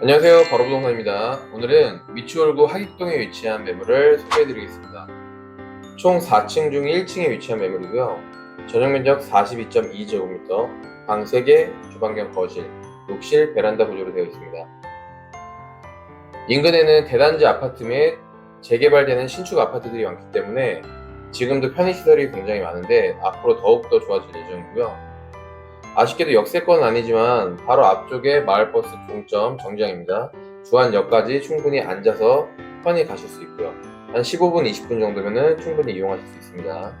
안녕하세요. 바로부동산입니다. 오늘은 미추홀구 하익동에 위치한 매물을 소개해 드리겠습니다. 총 4층 중 1층에 위치한 매물이고요. 전용 면적 42.2제곱미터, 방 3개, 주방 겸 거실, 욕실, 베란다 구조로 되어 있습니다. 인근에는 대단지 아파트 및 재개발되는 신축 아파트들이 많기 때문에 지금도 편의시설이 굉장히 많은데 앞으로 더욱더 좋아질 예정이고요. 아쉽게도 역세권은 아니지만 바로 앞쪽에 마을버스 종점 정장입니다. 주안역까지 충분히 앉아서 편히 가실 수 있고요. 한 15분, 20분 정도면 충분히 이용하실 수 있습니다.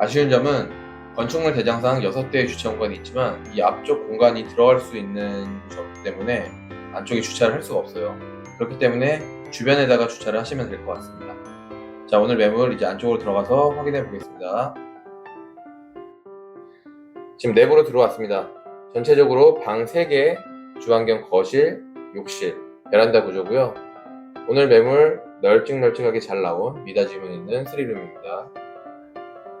아쉬운 점은 건축물 대장상 6대의 주차 공간이 있지만 이 앞쪽 공간이 들어갈 수 있는 없기 때문에 안쪽에 주차를 할 수가 없어요. 그렇기 때문에 주변에다가 주차를 하시면 될 것 같습니다. 자, 오늘 매물 이제 안쪽으로 들어가서 확인해 보겠습니다. 지금 내부로 들어왔습니다. 전체적으로 방 3개, 주방 겸 거실, 욕실, 베란다 구조고요. 오늘 매물 널찍널찍하게 잘 나온 미닫이문 있는 3룸입니다.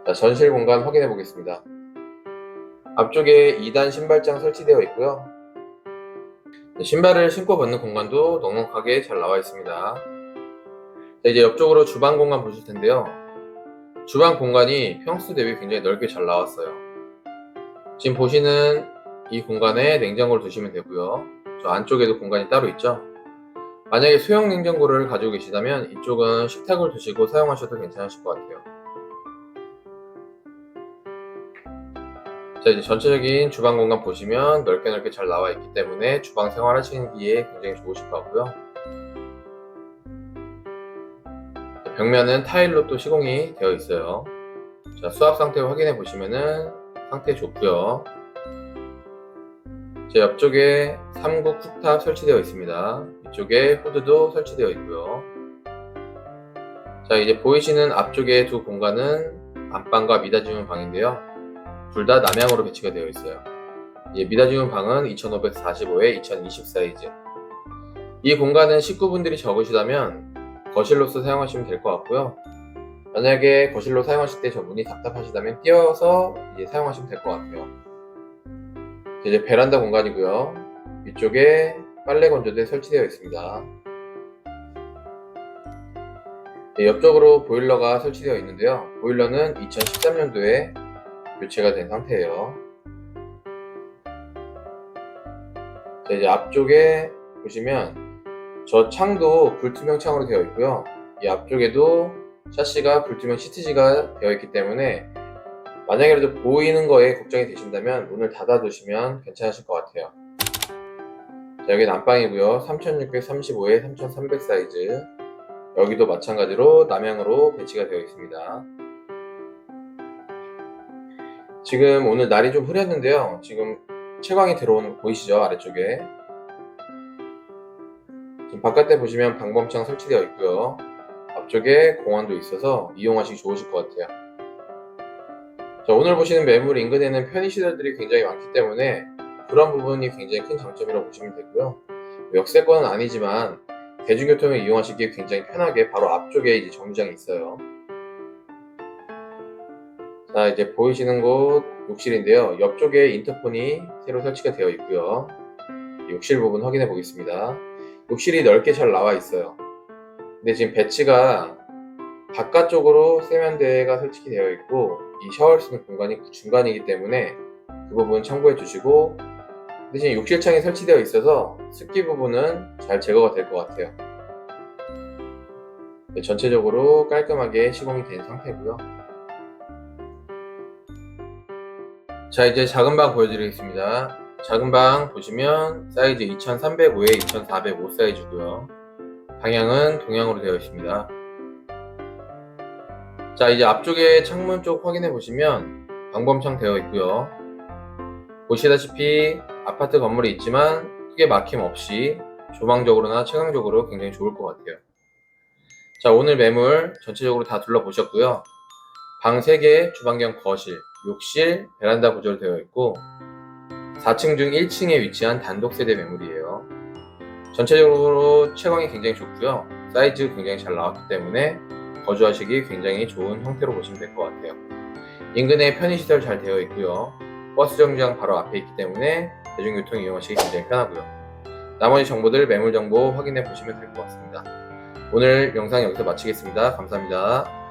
자, 전실 공간 확인해 보겠습니다. 앞쪽에 2단 신발장 설치되어 있고요. 네, 신발을 신고 벗는 공간도 넉넉하게 잘 나와 있습니다. 자, 이제 옆쪽으로 주방 공간 보실 텐데요. 주방 공간이 평수 대비 굉장히 넓게 잘 나왔어요. 지금 보시는 이 공간에 냉장고를 두시면 되고요. 저 안쪽에도 공간이 따로 있죠. 만약에 소형 냉장고를 가지고 계시다면 이쪽은 식탁을 두시고 사용하셔도 괜찮으실 것 같아요. 자 이제 전체적인 주방 공간 보시면 넓게 넓게 잘 나와 있기 때문에 주방 생활하시기에 굉장히 좋으실 것 같고요. 자, 벽면은 타일로 또 시공이 되어 있어요. 자 수압 상태 확인해 보시면은 상태 좋고요. 제 옆쪽에 3구 쿡탑 설치되어 있습니다. 이쪽에 후드도 설치되어 있고요. 자 이제 보이시는 앞쪽에 두 공간은 안방과 미닫이문 방인데요. 둘 다 남향으로 배치가 되어 있어요. 이제 미닫이문 방은 2545에 2020 사이즈. 이 공간은 식구분들이 적으시다면 거실로서 사용하시면 될 것 같고요. 만약에 거실로 사용하실 때 저 문이 답답하시다면 띄워서 이제 사용하시면 될 것 같아요. 이제 베란다 공간이고요. 위쪽에 빨래 건조대 설치되어 있습니다. 네, 옆쪽으로 보일러가 설치되어 있는데요. 보일러는 2013년도에 교체가 된 상태예요. 자, 이제 앞쪽에 보시면 저 창도 불투명 창으로 되어 있고요. 이 앞쪽에도 샤시가 불투명 시트지가 되어 있기 때문에 만약에라도 보이는 거에 걱정이 되신다면 문을 닫아 두시면 괜찮으실 것 같아요. 자, 여기 난방이고요. 3635에 3300 사이즈. 여기도 마찬가지로 남향으로 배치가 되어 있습니다. 지금 오늘 날이 좀 흐렸는데요. 지금 채광이 들어오는 거 보이시죠? 아래쪽에. 지금 바깥에 보시면 방범창 설치되어 있고요. 앞쪽에 공원도 있어서 이용하시기 좋으실 것 같아요. 자, 오늘 보시는 매물 인근에는 편의시설들이 굉장히 많기 때문에 그런 부분이 굉장히 큰 장점이라고 보시면 되고요. 역세권은 아니지만 대중교통을 이용하시기에 굉장히 편하게 바로 앞쪽에 이제 정류장이 있어요. 자, 이제 보이시는 곳 욕실인데요. 옆쪽에 인터폰이 새로 설치가 되어 있고요. 욕실 부분 확인해 보겠습니다. 욕실이 넓게 잘 나와 있어요. 근데 지금 배치가 바깥쪽으로 세면대가 설치되어 있고 이 샤워를 쓰는 공간이 중간이기 때문에 그 부분 참고해 주시고 대신 욕실창이 설치되어 있어서 습기 부분은 잘 제거가 될 것 같아요. 네, 전체적으로 깔끔하게 시공이 된 상태고요. 자 이제 작은 방 보여드리겠습니다. 작은 방 보시면 사이즈 2305에 2405 사이즈고요. 방향은 동향으로 되어 있습니다. 자 이제 앞쪽에 창문 쪽 확인해 보시면 방범창 되어 있고요. 보시다시피 아파트 건물이 있지만 크게 막힘 없이 조망적으로나 채광적으로 굉장히 좋을 것 같아요. 자 오늘 매물 전체적으로 다 둘러보셨고요. 방 3개, 주방 겸 거실, 욕실, 베란다 구조로 되어 있고 4층 중 1층에 위치한 단독 세대 매물이에요. 전체적으로 채광이 굉장히 좋고요. 사이즈 굉장히 잘 나왔기 때문에 거주하시기 굉장히 좋은 형태로 보시면 될 것 같아요. 인근에 편의시설 잘 되어 있고요. 버스 정류장 바로 앞에 있기 때문에 대중교통 이용하시기 굉장히 편하고요. 나머지 정보들 매물 정보 확인해 보시면 될 것 같습니다. 오늘 영상 여기서 마치겠습니다. 감사합니다.